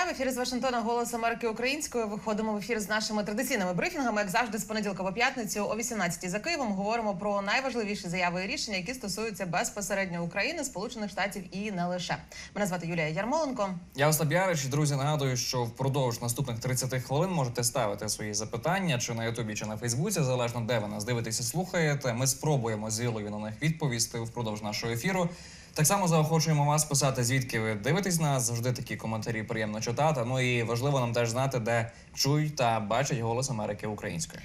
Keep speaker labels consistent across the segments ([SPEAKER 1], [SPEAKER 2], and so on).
[SPEAKER 1] Вітаю в ефірі з Вашингтона Голос Америки Українською. Виходимо в ефір з нашими традиційними брифінгами. Як завжди, з понеділка по п'ятницю о 18-й за Києвом говоримо про найважливіші заяви і рішення, які стосуються безпосередньо України, Сполучених Штатів і не лише. Мене звати Юлія Ярмоленко.
[SPEAKER 2] Я Остап Ярич. друзі. Нагадую, що впродовж наступних 30 хвилин можете ставити свої запитання чи на Ютубі, чи на Фейсбуці, залежно де ви нас дивитеся, слухаєте. Ми спробуємо з Ілою на них відповісти впродовж нашого ефіру. Так само заохочуємо вас писати, звідки ви дивитесь нас. Завжди такі коментарі приємно читати. Ну і важливо нам теж знати, де чують та бачать голос Америки українською.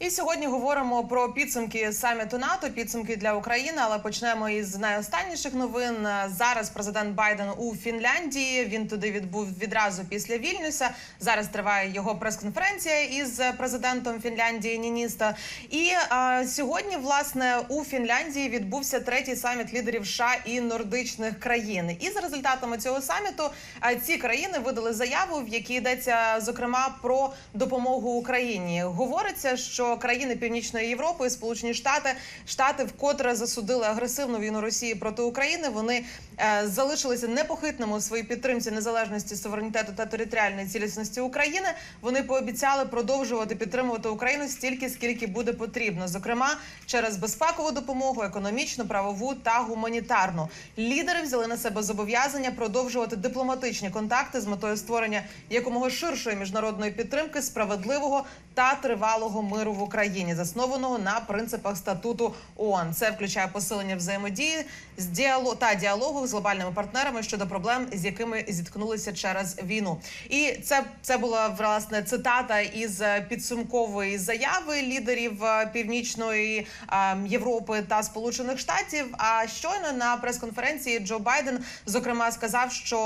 [SPEAKER 1] І сьогодні говоримо про підсумки саміту НАТО, підсумки для України. Але почнемо із найостанніших новин. Зараз президент Байден у Фінляндії. Він туди відбув відразу після Вільнюса. Зараз триває його прес-конференція із президентом Фінляндії Ніністо. І а, сьогодні, власне, у Фінляндії відбувся третій саміт лідерів США і нордичних країн. І за результатами цього саміту а, ці країни видали заяву, в якій йдеться зокрема про допомогу Україні. Говориться, що країни Північної Європи і Сполучені Штати Штати вкотре засудили агресивну війну Росії проти України. Вони е, залишилися непохитними у своїй підтримці незалежності, суверенітету та територіальної цілісності України. Вони пообіцяли продовжувати підтримувати Україну стільки, скільки буде потрібно, зокрема через безпекову допомогу, економічну, правову та гуманітарну. Лідери взяли на себе зобов'язання продовжувати дипломатичні контакти з метою створення якомога ширшої міжнародної підтримки справедливого та тривалого миру в Україні, заснованого на принципах статуту ООН. Це включає посилення взаємодії з діалогу та діалогу з глобальними партнерами щодо проблем, з якими зіткнулися через війну. І це, це була власне цитата із е, підсумкової заяви лідерів е, Північної е, Європи та Сполучених Штатів. А щойно на прес-конференції Джо Байден зокрема сказав, що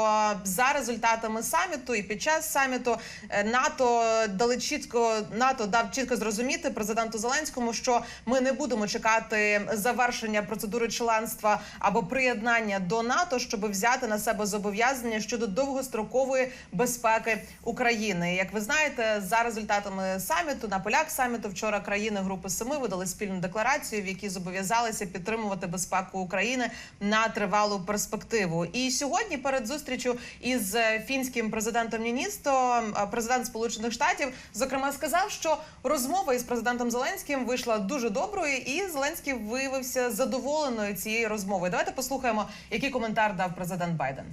[SPEAKER 1] за результатами саміту і під час саміту е, НАТО дали чітко НАТО дав чітко зрозуміти президенту Зеленському, що ми не будемо чекати завершення процедури членства або приєднання до НАТО, щоб взяти на себе зобов'язання щодо довгострокової безпеки України. Як ви знаєте, за результатами саміту на полях саміту вчора країни Групи Семи видали спільну декларацію, в якій зобов'язалися підтримувати безпеку України на тривалу перспективу. І сьогодні, перед зустрічю із фінським президентом Ніністо, президент Сполучених Штатів зокрема сказав, що розмова із президентом Зеленським вийшла дуже доброю, і Зеленський виявився задоволеною цією розмовою. Давайте послухаємо, який коментар дав президент Байден.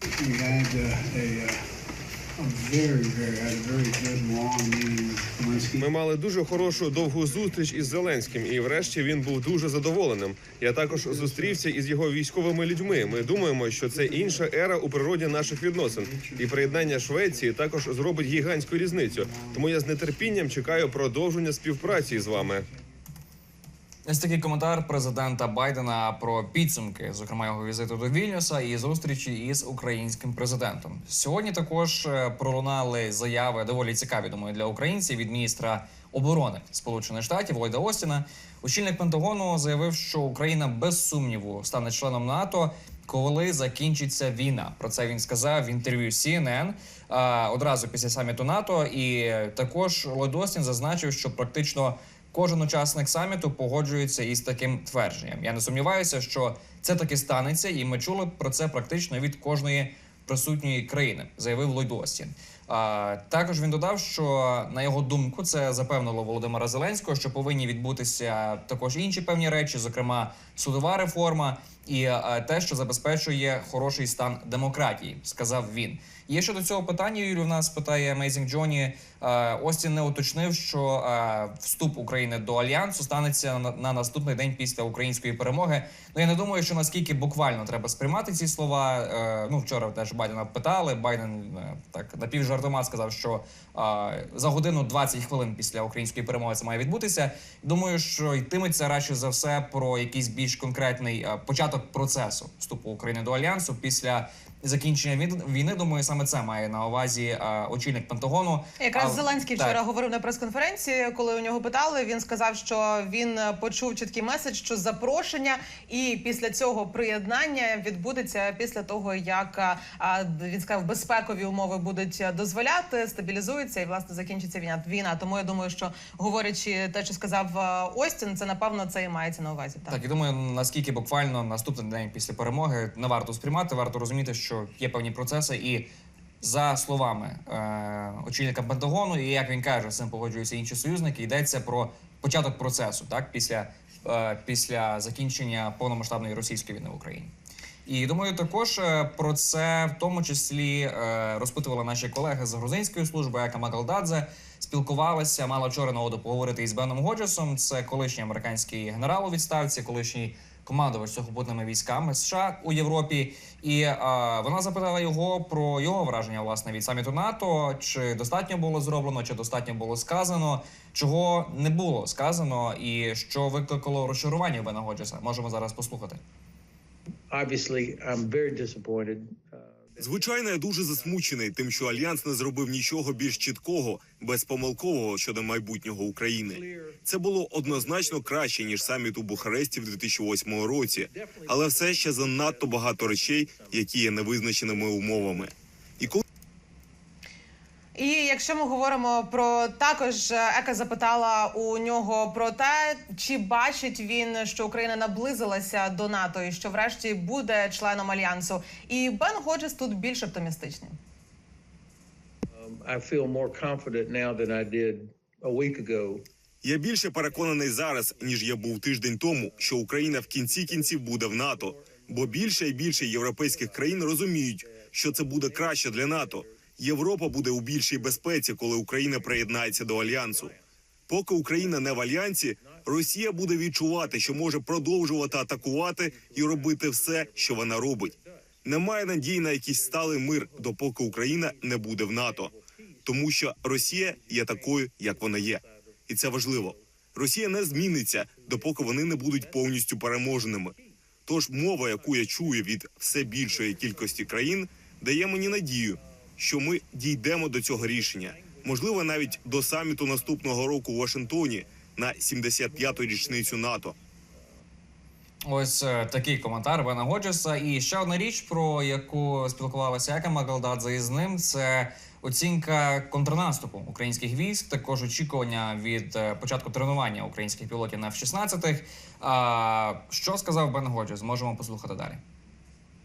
[SPEAKER 3] Had uh, a, uh, a very, very, had a very good long meeting.
[SPEAKER 4] Ми мали дуже хорошу довгу зустріч із Зеленським, і врешті він був дуже задоволеним. Я також зустрівся із його військовими людьми. Ми думаємо, що це інша ера у природі наших відносин, і приєднання Швеції також зробить гігантську різницю. Тому я з нетерпінням чекаю продовження співпраці з вами.
[SPEAKER 2] Ось такий коментар президента Байдена про підсумки, зокрема його візиту до Вільнюса і зустрічі із українським президентом. Сьогодні також е, пролунали заяви доволі цікаві, думаю, для українців від міністра оборони Сполучених Штатів Ллойда Остіна. Очільник Пентагону заявив, що Україна без сумніву стане членом НАТО. Коли закінчиться війна, про це він сказав в інтерв'ю CNN а, одразу після саміту НАТО. І також Ллойд Остін зазначив, що практично Кожен учасник саміту погоджується із таким твердженням. Я не сумніваюся, що це таки станеться, і ми чули про це практично від кожної присутньої країни, заявив Ллойд Остін. А, також він додав, що на його думку це запевнило Володимира Зеленського, що повинні відбутися також інші певні речі, зокрема судова реформа, і те, що забезпечує хороший стан демократії, сказав він. Є щодо цього питання, Юрій, в нас питає Amazing Johnny. Е, Остін не уточнив, що е, вступ України до альянсу станеться на, на наступний день після української перемоги. Ну я не думаю, що наскільки буквально треба сприймати ці слова. Е, Ну вчора теж Байдена питали. Байден так напівжартома сказав, що за годину 20 хвилин після української перемоги це має відбутися. Думаю, що йтиметься радше за все про якийсь більш конкретний початок процесу вступу України до альянсу після. Закінчення війни, думаю, саме це має на увазі е, очільник Пентагону.
[SPEAKER 1] Якраз
[SPEAKER 2] А,
[SPEAKER 1] Зеленський
[SPEAKER 2] так.
[SPEAKER 1] вчора говорив на прес-конференції, коли у нього питали. Він сказав, що він е, почув чіткий меседж, що запрошення, і після цього приєднання відбудеться після того, як а, він сказав, безпекові умови будуть е, дозволяти, стабілізується і власне закінчиться війна. Війна. Тому я думаю, що говорячи те, що сказав е, Остін, це напевно це і мається на увазі. Так.
[SPEAKER 2] Так, і думаю, наскільки буквально наступний день після перемоги не варто сприймати, варто розуміти, що є певні процеси, і За словами е, очільника Пентагону, і як він каже, цим погоджуються інші союзники, йдеться про початок процесу, так після, е, після закінчення повномасштабної російської війни в Україні. І думаю, також е, про це в тому числі е, розпитували наші колеги з грузинської служби, Ека Магалдадзе. Спілкувалися, мала вчора нагоду поговорити із Беном Годжесом. Це колишній американський генерал у відставці, колишній командувач сухопутними військами США у Європі. І е, вона запитала його про його враження власне від саміту НАТО. Чи достатньо було зроблено, чи достатньо було сказано, чого не було сказано, і що викликало розчарування Бена Годжеса. Можемо зараз послухати.
[SPEAKER 5] obviously I'm very.
[SPEAKER 6] Звичайно, я дуже засмучений тим, що альянс не зробив нічого більш чіткого, безпомилкового щодо майбутнього України. Це було однозначно краще ніж саміт у Бухаресті в 2008 році, але все ще занадто багато речей, які є невизначеними умовами. І коли
[SPEAKER 1] І якщо ми говоримо про також е, Ека запитала у нього про те, чи бачить він, що Україна наблизилася до НАТО і що врешті буде членом альянсу. І Бен Годжес тут більш оптимістичний.
[SPEAKER 5] um, I feel more confident now than I did a week ago.
[SPEAKER 6] я більше переконаний зараз, ніж я був тиждень тому, що Україна в кінці кінців буде в НАТО, бо більше і більше європейських країн розуміють, що це буде краще для НАТО. Європа буде у більшій безпеці, коли Україна приєднається до альянсу. Поки Україна не в альянсі, Росія буде відчувати, що може продовжувати атакувати і робити все, що вона робить. Немає надії на якийсь сталий мир, допоки Україна не буде в НАТО, тому що Росія є такою, як вона є, і це важливо. Росія не зміниться, допоки вони не будуть повністю переможеними. Тож мова, яку я чую від все більшої кількості країн, дає мені надію, що ми дійдемо до цього рішення, можливо, навіть до саміту наступного року у Вашингтоні на 75-ту річницю НАТО.
[SPEAKER 2] Ось е, такий коментар Бена Годжеса. І ще одна річ, про яку спілкувалася Ека Магалдадзе із ним, це оцінка контрнаступу українських військ. Також очікування від е, початку тренування українських пілотів на F-16. А що сказав Бен Годжес? Можемо послухати далі.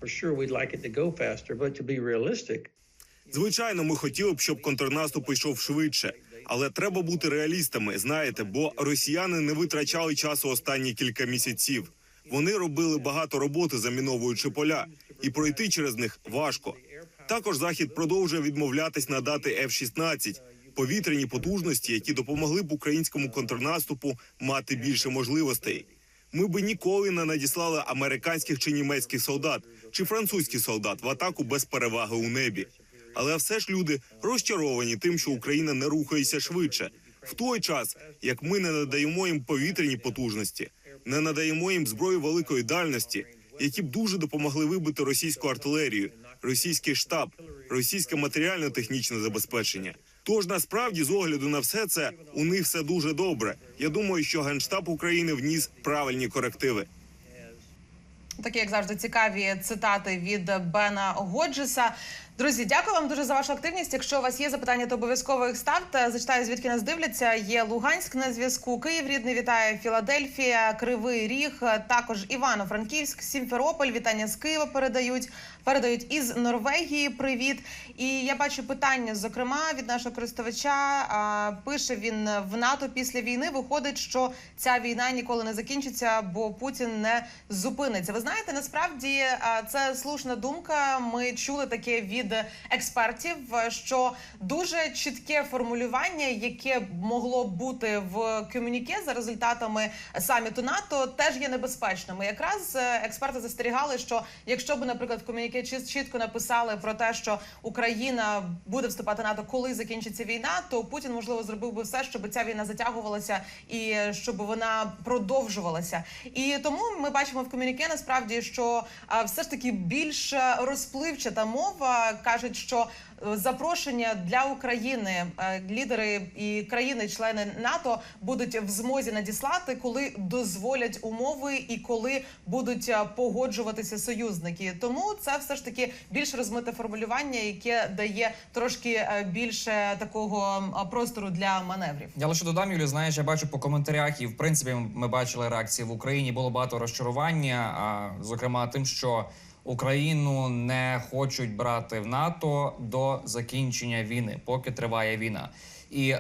[SPEAKER 5] For sure, we'd like it to go faster, but to be realistic,
[SPEAKER 6] Звичайно, ми хотіли б, щоб контрнаступ йшов швидше, але треба бути реалістами. Знаєте, бо росіяни не витрачали часу останні кілька місяців. Вони робили багато роботи, заміновуючи поля, і пройти через них важко. Також захід продовжує відмовлятись надати F-16, повітряні потужності, які допомогли б українському контрнаступу мати більше можливостей. Ми би ніколи не надіслали американських чи німецьких солдат чи французьких солдат в атаку без переваги у небі. Але все ж люди розчаровані тим, що Україна не рухається швидше, в той час як ми не надаємо їм повітряні потужності, не надаємо їм зброю великої дальності, які б дуже допомогли вибити російську артилерію, російський штаб, російське матеріально-технічне забезпечення. Тож насправді, з огляду на все це, у них все дуже добре. Я думаю, що генштаб України вніс правильні корективи.
[SPEAKER 1] Такі, як завжди, цікаві цитати від Бена Годжеса. Друзі, дякую вам дуже за вашу активність. Якщо у вас є запитання, то обов'язково їх ставте. Зачитаю, звідки нас дивляться. Є Луганськ на зв'язку. Київ рідний вітає Філадельфія, Кривий Ріг, також Івано-Франківськ, Сімферополь. Вітання з Києва передають. Передають із Норвегії. Привіт. І я бачу питання, зокрема, від нашого користувача. А, пише він в НАТО після війни. Виходить, що ця війна ніколи не закінчиться, бо Путін не зупиниться. Ви знаєте, насправді а, це слушна думка. Ми чули таке від експертів, що дуже чітке формулювання, яке могло бути в комюніке за результатами саміту НАТО, теж є небезпечним. І Якраз е, експерти застерігали, що якщо б, наприклад, в комюніке чіт- чітко написали про те, що Україна буде вступати НАТО, коли закінчиться війна, то Путін можливо зробив би все, щоб ця війна затягувалася і щоб вона продовжувалася. І тому ми бачимо в комюніке насправді, що все ж таки більш розпливчата мова кажуть, що запрошення для України е, лідери і країни-члени НАТО будуть в змозі надіслати, коли дозволять умови і коли будуть е, погоджуватися союзники. Тому це все ж таки більш розмите формулювання, яке дає трошки е, більше такого простору для маневрів.
[SPEAKER 2] Я лише додам, Юлі, знаєш, я бачу по коментарях, і в принципі ми бачили реакції в Україні. Було багато розчарування, зокрема тим, що Україну не хочуть брати в НАТО до закінчення війни, поки триває війна. І е,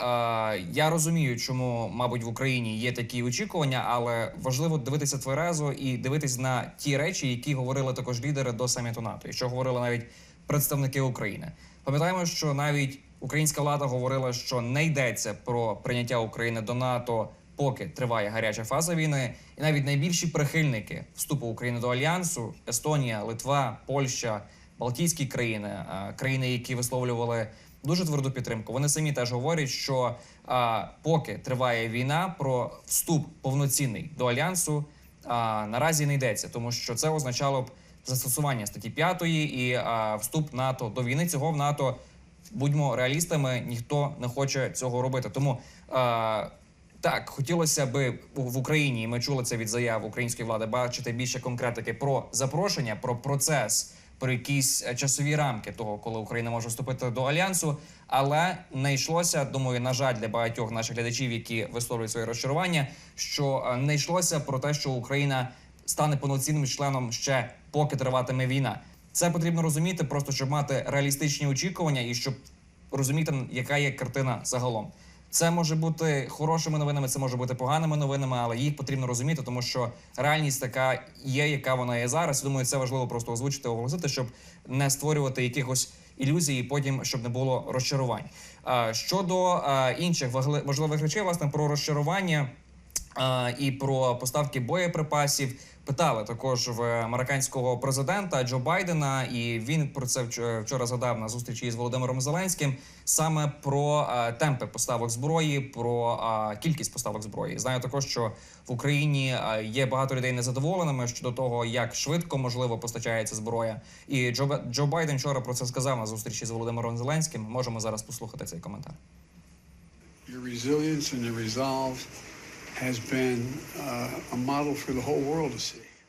[SPEAKER 2] я розумію, чому, мабуть, в Україні є такі очікування, але важливо дивитися тверезо і дивитись на ті речі, які говорили також лідери до саміту НАТО, і що говорили навіть представники України. Пам'ятаємо, що навіть українська влада говорила, що не йдеться про прийняття України до НАТО, поки триває гаряча фаза війни, і навіть найбільші прихильники вступу України до альянсу Естонія, Литва, Польща, Балтійські країни, е, країни, які висловлювали дуже тверду підтримку. Вони самі теж говорять, що поки триває війна, про вступ повноцінний до альянсу наразі не йдеться, тому що це означало б застосування статті 5 і вступ НАТО до війни. Цього в НАТО будьмо реалістами, ніхто не хоче цього робити. Тому так хотілося би в Україні. і Ми чули це від заяв української влади. Бачити більше конкретики про запрошення, про процес, про якісь е, часові рамки того, коли Україна може вступити до альянсу. Але не йшлося. Думаю, на жаль, для багатьох наших глядачів, які висловлюють своє розчарування, що е, не йшлося про те, що Україна стане повноцінним членом ще поки триватиме війна. Це потрібно розуміти, просто щоб мати реалістичні очікування і щоб розуміти, яка є картина загалом. Це може бути хорошими новинами, це може бути поганими новинами, але їх потрібно розуміти, тому що реальність така є, яка вона є зараз. Думаю, це важливо просто озвучити, оголосити, щоб не створювати якихось ілюзій, і потім щоб не було розчарувань. Щодо інших важливих речей, власне, про розчарування і про поставки боєприпасів. Питали також в американського президента Джо Байдена, і він про це вч- вчора згадав на зустрічі із Володимиром Зеленським саме про е, темпи поставок зброї, про е, кількість поставок зброї. Знаю також, що в Україні е, є багато людей незадоволеними щодо того, як швидко можливо постачається зброя. І Джо, Джо Байден вчора про це сказав на зустрічі з Володимиром Зеленським. Можемо зараз послухати цей коментар.
[SPEAKER 3] Your resilience and your resolve has been uh.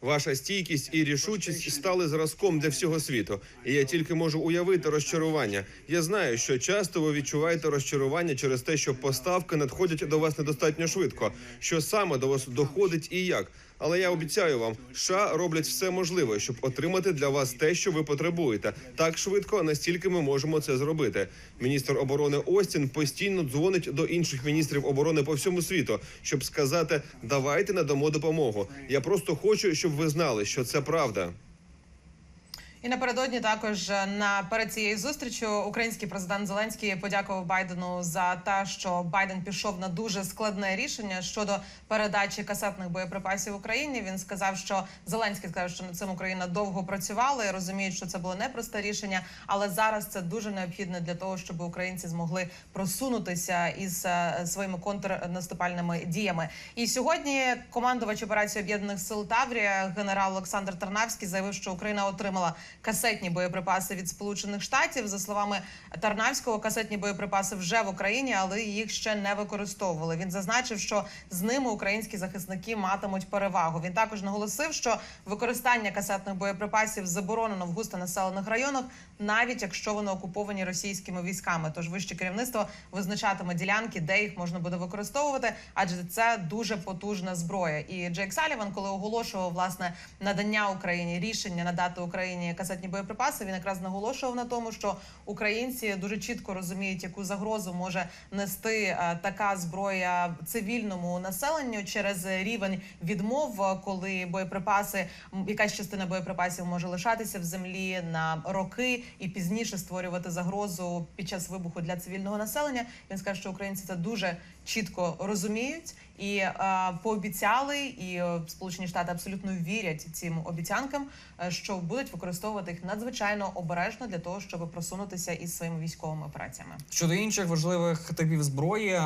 [SPEAKER 4] Ваша стійкість і рішучість стали зразком для всього світу. І я тільки можу уявити розчарування. Я знаю, що часто ви відчуваєте розчарування через те, що поставки надходять до вас недостатньо швидко. Що саме до вас доходить і як. Але я обіцяю вам, США роблять все можливе, щоб отримати для вас те, що ви потребуєте, так швидко, настільки ми можемо це зробити. Міністр оборони Остін постійно дзвонить до інших міністрів оборони по всьому світу, щоб сказати: давайте надамо допомогу. Я просто хочу, щоб ви знали, що це правда.
[SPEAKER 1] І напередодні також е, на перед цією зустрічю український президент Зеленський подякував Байдену за те, що Байден пішов на дуже складне рішення щодо передачі касетних боєприпасів Україні. Він сказав, що Зеленський сказав, що над цим Україна довго працювала і розуміють, що це було непросте рішення, але зараз це дуже необхідно для того, щоб українці змогли просунутися із е, своїми контрнаступальними діями. І сьогодні командувач операції об'єднаних сил Таврія генерал Олександр Тарнавський заявив, що Україна отримала касетні боєприпаси від Сполучених Штатів. За словами Тарнавського, касетні боєприпаси вже в Україні, але їх ще не використовували. Він зазначив, що з ними українські захисники матимуть перевагу. Він також наголосив, що використання касетних боєприпасів заборонено в густонаселених районах, навіть якщо вони окуповані російськими військами. Тож вище керівництво визначатиме ділянки, де їх можна буде використовувати, адже це дуже потужна зброя. І Джейк Саліван, коли оголошував власне надання Україні рішення надати Україні касетні боєприпаси, він якраз наголошував на тому, що українці дуже чітко розуміють, яку загрозу може нести е, така зброя цивільному населенню через рівень відмов, коли боєприпаси, якась частина боєприпасів може лишатися в землі на роки і пізніше створювати загрозу під час вибуху для цивільного населення. Він скаже, що українці це дуже чітко розуміють і е, пообіцяли, і е, Сполучені Штати абсолютно вірять цим обіцянкам, е, що будуть використовувати їх надзвичайно обережно для того, щоб просунутися із своїми військовими операціями.
[SPEAKER 2] Щодо інших важливих типів зброї,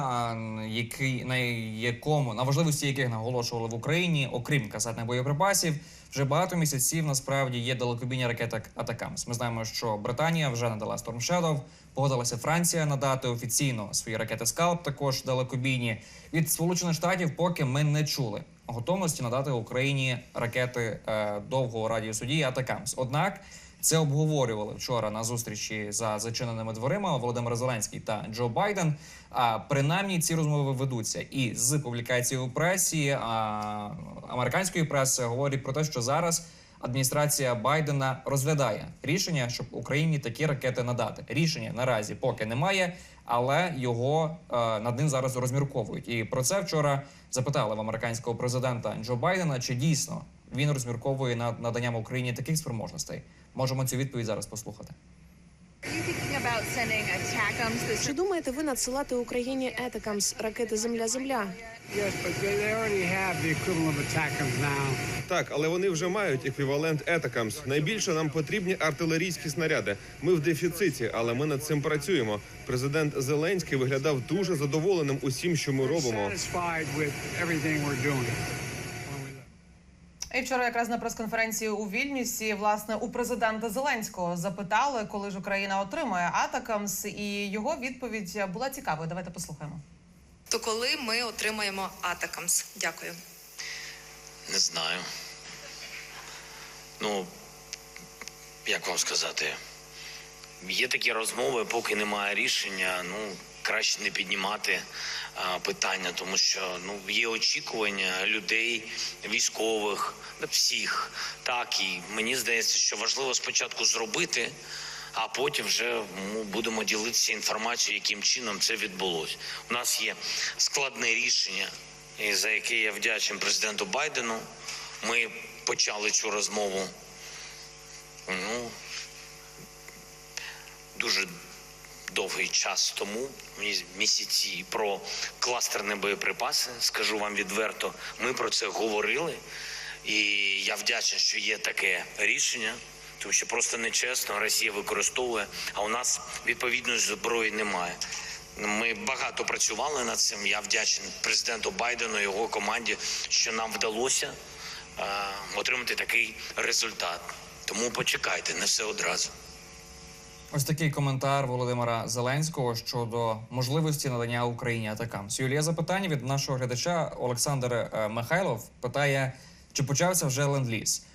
[SPEAKER 2] які на якому на важливості яких наголошували в Україні, окрім касетних боєприпасів, вже багато місяців насправді є далекобійні ракети Атакамс. Ми знаємо, що Британія вже надала Storm Shadow, погодилася Франція надати офіційно свої ракети Скалп, також далекобійні від Сполучених Штатів. Поки ми не чули готовності надати Україні ракети е, довгого радіусу дії Атакамс. Однак це обговорювали вчора на зустрічі за зачиненими дверима Володимир Зеленський та Джо Байден. А принаймні ці розмови ведуться. І з публікації у пресі а, американської преси говорять про те, що зараз адміністрація Байдена розглядає рішення, щоб Україні такі ракети надати. Рішення наразі поки немає, але його е, над ним зараз розмірковують. І про це вчора запитали в американського президента Джо Байдена, чи дійсно він розмірковує над наданням Україні таких спроможностей. Можемо цю відповідь зараз послухати.
[SPEAKER 7] Чи думаєте ви надсилати Україні Етакамс ракети Земля-Земля?
[SPEAKER 4] Так, але вони вже мають еквівалент Етакамс. Найбільше нам потрібні артилерійські снаряди. Ми в дефіциті, але ми над цим працюємо. Президент Зеленський виглядав дуже задоволеним усім, що ми робимо.
[SPEAKER 1] І вчора, якраз на прес-конференції у Вільнюсі, власне, у президента Зеленського запитали, коли ж Україна отримає Атакамс, і його відповідь була цікавою. Давайте послухаємо.
[SPEAKER 8] То коли ми отримаємо Атакамс? Дякую.
[SPEAKER 9] Не знаю. Ну, як вам сказати, є такі розмови, поки немає рішення. Ну, краще не піднімати а, питання, тому що ну є очікування людей, військових, всіх. Так і мені здається, що важливо спочатку зробити. А потім вже ну, будемо ділитися інформацією, яким чином це відбулося. У нас є складне рішення, за яке я вдячний президенту Байдену. Ми почали цю розмову. Ну, дуже довгий час тому, місяці про кластерні боєприпаси. Скажу вам відверто, ми про це говорили, і я вдячний, що є таке рішення. Тому що просто нечесно Росія використовує, а у нас відповідної зброї немає. Ми багато працювали над цим. Я вдячний президенту Байдену, його команді, що нам вдалося е, отримати такий результат. Тому почекайте, не все одразу.
[SPEAKER 2] Ось такий коментар Володимира Зеленського щодо можливості надання Україні атакам. Юлія запитання від нашого глядача Олександр е, Михайлов питає, чи почався вже ленд-ліз.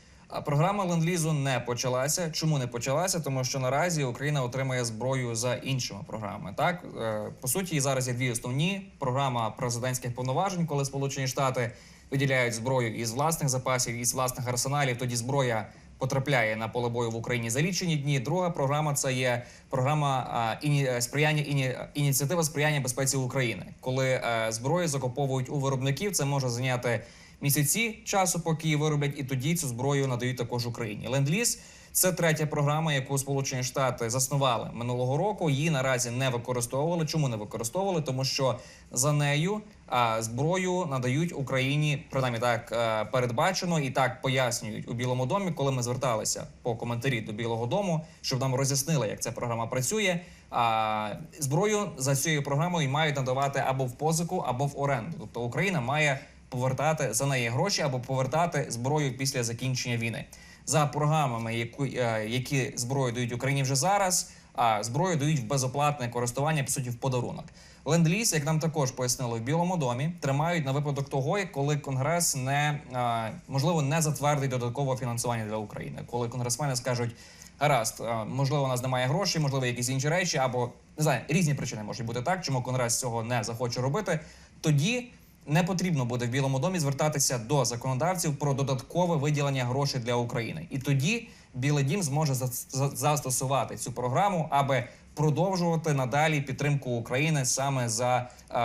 [SPEAKER 2] Програма ленд-лізу не почалася. Чому не почалася? Тому що наразі Україна отримає зброю за іншими програмами. Так Е, по суті, зараз є дві основні: програма президентських повноважень, коли Сполучені Штати виділяють зброю із власних запасів, із власних арсеналів. Тоді зброя потрапляє на поле бою в Україні за лічені дні. Друга програма це є програма іні, е, сприяння іні, ініціатива сприяння безпеці України, коли е, зброю закуповують у виробників. Це може зайняти місяці часу, поки її вироблять, і тоді цю зброю надають також Україні. Ленд-ліз – це третя програма, яку Сполучені Штати заснували минулого року. Її наразі не використовували. Чому не використовували? Тому що за нею а, зброю надають Україні, принаймні так е, передбачено і так пояснюють у Білому домі, коли ми зверталися по коментарі до Білого Дому, щоб нам роз'яснили, як ця програма працює. А зброю за цією програмою мають надавати або в позику, або в оренду. Тобто Україна має повертати за неї гроші або повертати зброю після закінчення війни. За програмами, яку, е, які зброю дають Україні вже зараз, а зброю дають в безоплатне користування, по суті, в подарунок. Ленд-ліз, як нам також пояснили в Білому домі, тримають на випадок того, коли Конгрес не е, можливо не затвердить додаткове фінансування для України, коли конгресмени скажуть. Гаразд, е, можливо, у нас немає грошей, можливо, якісь інші речі, або не знаю, різні причини можуть бути так, чому конгрес цього не захоче робити. Тоді не потрібно буде в Білому домі звертатися до законодавців про додаткове виділення грошей для України. І тоді Білий Дім зможе за- за- застосувати цю програму, аби продовжувати надалі підтримку України саме за е,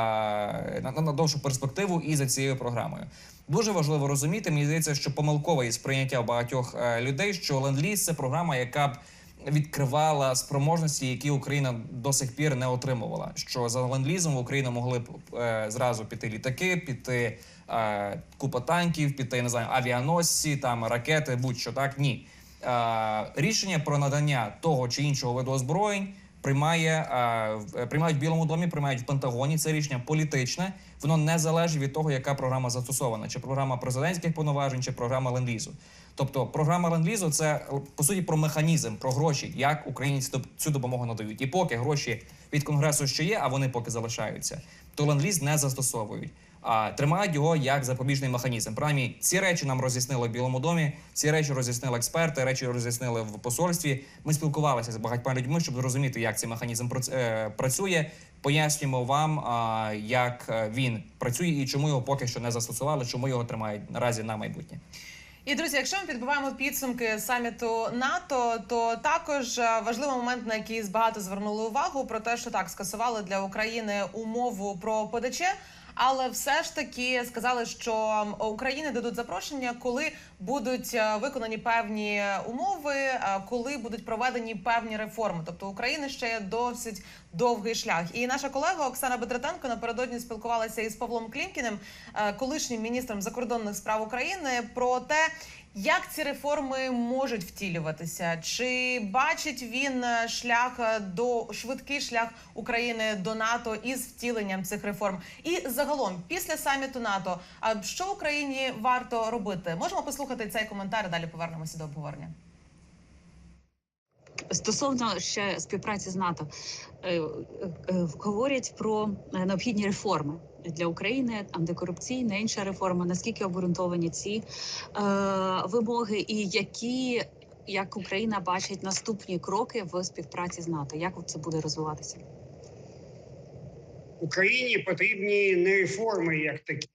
[SPEAKER 2] на, довшу перспективу і за цією програмою. Дуже важливо розуміти. Мені здається, що помилкове є сприйняття багатьох е, людей, що ленд-ліз – це програма, яка б відкривала спроможності, які Україна до сих пір не отримувала. Що за ленд-лізом в Україну могли б е, зразу піти літаки, піти е, купа танків, піти не знаю, авіаносці, там ракети, будь-що так. Ні. Е, рішення про надання того чи іншого виду озброєнь приймає е, приймають в Білому домі, приймають в Пентагоні. Це рішення політичне. Воно не залежить від того, яка програма застосована, чи програма президентських повноважень, чи програма ленд-лізу. Тобто, програма ленд-лізу – це по суті про механізм, про гроші, як українці цю- цю допомогу надають. І поки гроші від конгресу ще є, а вони поки залишаються, то ленд-ліз не застосовують. А тримають його як запобіжний механізм. Принаймні, ці речі нам роз'яснили в Білому домі. Ці речі роз'яснили експерти, речі роз'яснили в посольстві. Ми спілкувалися з багатьма людьми, щоб зрозуміти, як цей механізм е, працює. Пояснюємо вам, як е, він працює і чому його поки що не застосували, чому його тримають наразі на майбутнє.
[SPEAKER 1] І друзі, якщо ми підбиваємо підсумки саміту НАТО, то також е, важливий момент, на який багато звернули увагу, про те, що так скасували для України умову про ПДЧ. Але все ж таки сказали, що Україні дадуть запрошення, коли будуть е, виконані певні умови, е, коли будуть проведені певні реформи. Тобто України ще є досить довгий шлях. І наша колега Оксана Бедратенко напередодні спілкувалася із Павлом Клімкіним, е, колишнім міністром закордонних справ України, про те, як ці реформи можуть втілюватися? Чи бачить він е, шлях е, до швидкий шлях України до НАТО із втіленням цих реформ? І загалом, після саміту НАТО, а що Україні варто робити? Можемо послухати цей коментар. Далі повернемося до обговорення.
[SPEAKER 10] Стосовно ще співпраці з НАТО, е, говорять про необхідні реформи для України, антикорупційна інша реформа. Наскільки обґрунтовані ці е, вимоги, і які як Україна бачить наступні кроки в співпраці з НАТО? Як це буде розвиватися?
[SPEAKER 11] Україні потрібні не реформи як такі.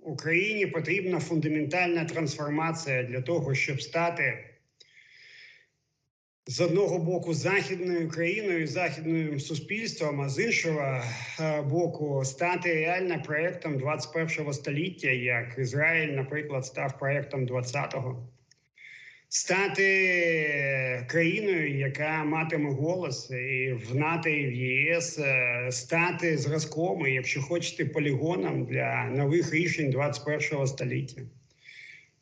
[SPEAKER 11] Україні потрібна фундаментальна трансформація для того, щоб стати з одного боку західною країною, західним суспільством, а з іншого е, боку, стати реально проектом 21-го століття, як Ізраїль, наприклад, став проектом 20-го. Стати країною, яка матиме голос і в НАТО, і в ЄС, е, стати зразком, і, якщо хочете, полігоном для нових рішень 21-го століття.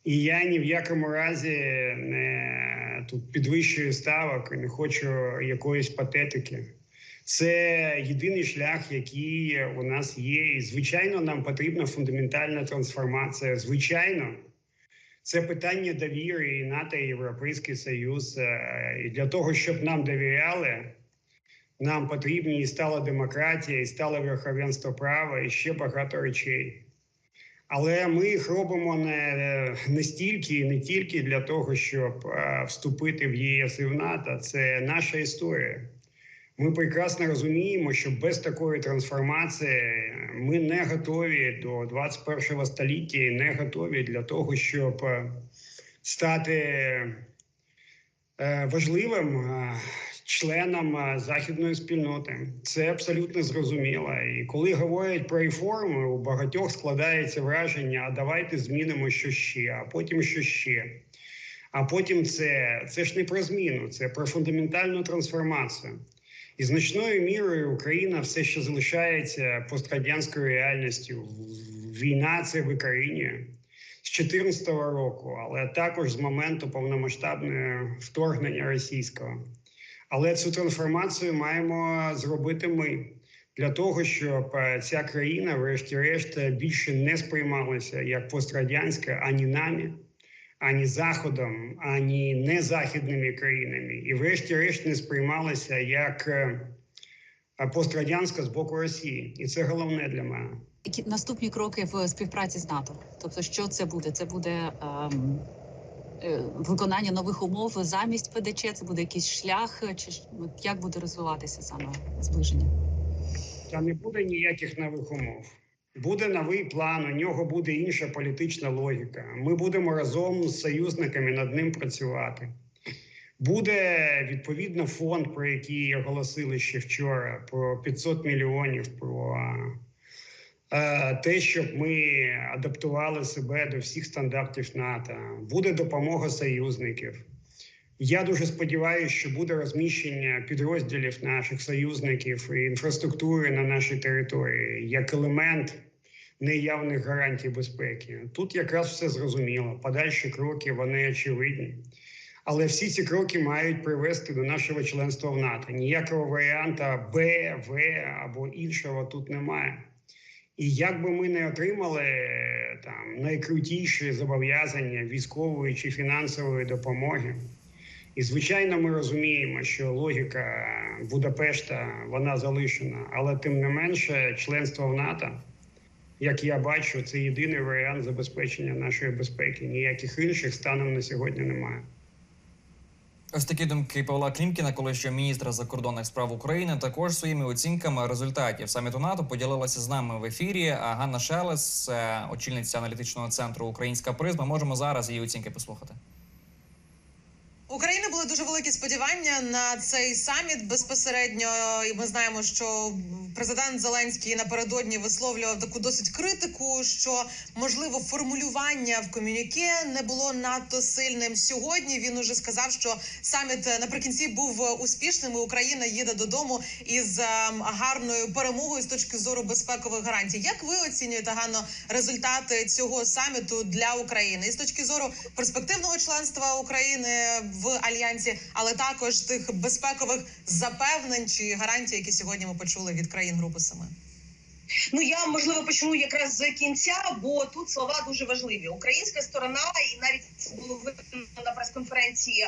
[SPEAKER 11] І я ні в якому разі не тут підвищую ставок і не хочу якоїсь патетики. Це єдиний шлях, який у нас є. І звичайно, нам потрібна фундаментальна трансформація. Звичайно, це питання довіри і НАТО, і Європейський Союз. Е, І для того, щоб нам довіряли, нам потрібні і стала демократія, і стало верховенство права, і ще багато речей. Але ми їх робимо не, не стільки і не тільки для того, щоб е, вступити в ЄС і в НАТО. Це наша історія. Ми прекрасно розуміємо, що без такої трансформації ми не готові до 21-го століття і не готові для того, щоб е, стати е, важливим членом е, західної спільноти. Це абсолютно зрозуміло. І коли говорять про реформи, у багатьох складається враження: а давайте змінимо що ще, а потім що ще. А потім це, це ж не про зміну, це про фундаментальну трансформацію. І значною мірою Україна все ще залишається пострадянською реальністю. Війна це викорінює з 2014 року, але також з моменту повномасштабного вторгнення російського. Але цю трансформацію маємо зробити ми для того, щоб е, ця країна, врешті-решт, більше не сприймалася як пострадянська ані нами, ані Заходом, ані незахідними країнами, і, врешті-решт, не сприймалася як е, пострадянська з боку Росії, і це головне для мене.
[SPEAKER 10] Які наступні кроки в співпраці з НАТО? Тобто, що це буде? Це буде ем, е, виконання нових умов замість ПДЧ? Це буде якийсь шлях, чи ж- як буде розвиватися саме зближення?
[SPEAKER 11] Та не буде ніяких нових умов. Буде новий план, у нього буде інша політична логіка. Ми будемо разом з союзниками над ним працювати. Буде відповідно фонд, про який оголосили ще вчора, про 500 мільйонів, про е, те, щоб ми адаптували себе до всіх стандартів НАТО. Буде допомога союзників. Я дуже сподіваюся, що буде розміщення підрозділів наших союзників і інфраструктури на нашій території як елемент неявних гарантій безпеки. Тут якраз все зрозуміло. Подальші кроки вони очевидні. Але всі ці кроки мають привести до нашого членства в НАТО. Ніякого варіанта Б, В або іншого тут немає. І як би ми не отримали е, там найкрутіші зобов'язання військової чи фінансової допомоги, і звичайно, ми розуміємо, що логіка Будапешта вона залишена, але тим не менше, членство в НАТО, як я бачу, це єдиний варіант забезпечення нашої безпеки. Ніяких інших станом на сьогодні немає.
[SPEAKER 2] Ось такі думки Павла Клімкіна, колишнього міністра закордонних справ України, також своїми оцінками результатів саміту НАТО поділилася з нами в ефірі. А Ганна Шелес, е, очільниця аналітичного центру Українська призма. Можемо зараз її оцінки послухати.
[SPEAKER 1] У України були дуже великі сподівання на цей саміт безпосередньо. І ми знаємо, що президент Зеленський напередодні висловлював таку досить критику, що можливо формулювання в комюніке не було надто сильним. Сьогодні він уже сказав, що саміт е, наприкінці був е, успішним. і Україна їде додому із ем, гарною перемогою з точки зору безпекових гарантій. Як ви оцінюєте Ганно результати цього саміту для України і з точки зору перспективного членства України в альянсі, але також тих безпекових запевнень чи гарантій, які сьогодні ми почули від країн Групи Семи?
[SPEAKER 12] Ну я можливо почну якраз з кінця, бо тут слова дуже важливі. Українська сторона, і навіть це було видно на прес-конференції.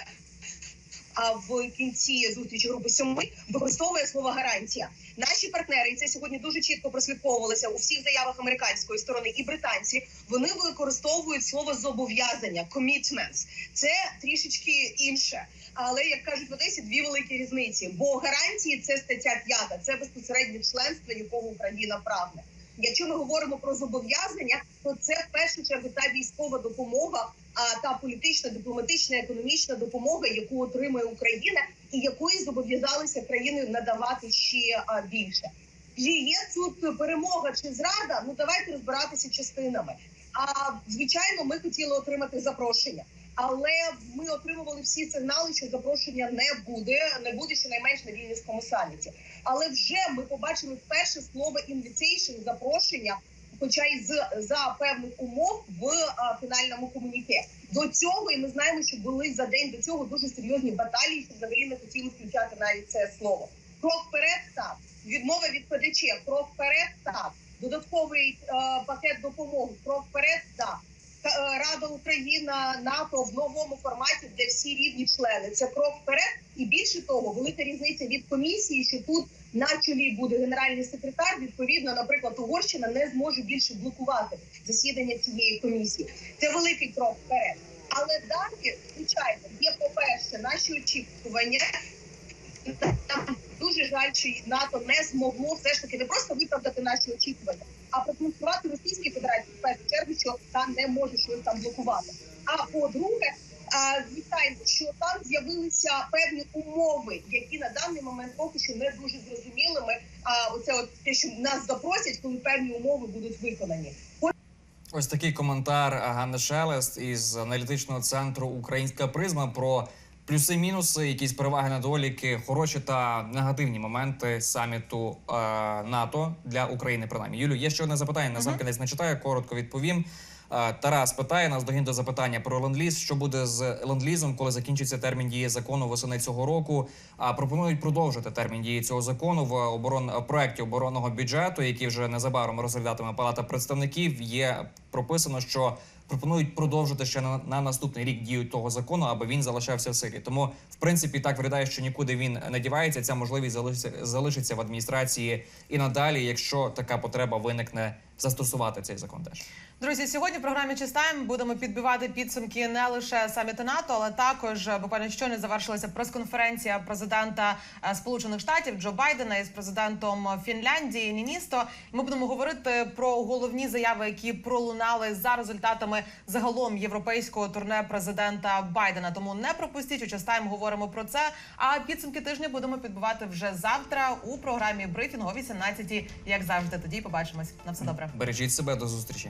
[SPEAKER 12] А в кінці зустрічі групи сьоми використовує слово гарантія. Наші партнери, і це сьогодні дуже чітко прослідковувалося у всіх заявах американської сторони і британці. Вони використовують слово зобов'язання commitments. Це трішечки інше. Але як кажуть в Одесі, дві великі різниці. Бо гарантії це стаття п'ята, це безпосередньо членство, якого Україна прагне. Якщо ми говоримо про зобов'язання, то це в першу чергу та військова допомога, а та політична, дипломатична, економічна допомога, яку отримує Україна, і якої зобов'язалися країни надавати ще більше. Чи є тут перемога чи зрада? Ну давайте розбиратися частинами. А звичайно, ми хотіли отримати запрошення. Але ми отримували всі сигнали, що запрошення не буде, не буде щонайменш на вільнюському саміті. Але вже ми побачили вперше слово invitation, запрошення, хоча й з за певних умов в а, фінальному комуніке. До цього і ми знаємо, що були за день до цього дуже серйозні баталії, що взагалі не хотіли включати навіть це слово. Крок вперед так, відмова від ПДЧ, крок вперед так, додатковий е, пакет допомоги, крок вперед так. Е, Рада Україна НАТО в новому форматі, де всі рівні члени. Це крок вперед, і більше того, велика різниця від комісії, що тут на чолі буде генеральний секретар. Відповідно, наприклад, Угорщина не зможе більше блокувати засідання цієї комісії. Це великий крок вперед. Але далі, звичайно, є по перше наші очікування. Нам дуже жаль, що НАТО не змогло все ж таки не просто виправдати наші очікування, а продемонструвати Російській Федерації в першу чергу, що там не може щось там блокувати. А по-друге, звичайно, що там з'явилися певні умови, які на даний момент поки що не дуже зрозумілими. А оце от те, що нас запросять, коли певні умови будуть виконані.
[SPEAKER 2] Ось такий коментар Ганни Шелест із аналітичного центру Українська призма про плюси-мінуси, якісь переваги, недоліки, хороші та негативні моменти саміту е, НАТО для України. Принаймні, Юлю, є ще одне запитання. На сам кінець не читаю, коротко відповім. Е, Тарас питає нас догін до запитання про ленд-ліз. Що буде з ленд-лізом, коли закінчиться термін дії закону восени цього року? А пропонують продовжити термін дії цього закону в оборон проекті оборонного бюджету, який вже незабаром розглядатиме Палата представників. Є прописано, що пропонують продовжити ще на, на наступний рік дію того закону, аби він залишався в силі. Тому, в принципі, так виглядає, що нікуди він не дівається. Ця можливість залишиться, залишиться в адміністрації і надалі, якщо така потреба виникне, застосувати цей закон теж.
[SPEAKER 1] Друзі, сьогодні в програмі Чистайм будемо підбивати підсумки не лише саміту НАТО, але також е, буквально щойно завершилася прес-конференція президента е, Сполучених Штатів Джо Байдена із президентом Фінляндії Ніністо. Ми будемо говорити про головні заяви, які пролунали за результатами загалом європейського турне президента Байдена. Тому не пропустіть у Чистайм говоримо про це. А підсумки тижня будемо підбивати вже завтра у програмі брифінг о 18 Як завжди, тоді побачимось. На все добре.
[SPEAKER 2] Бережіть себе до зустрічі.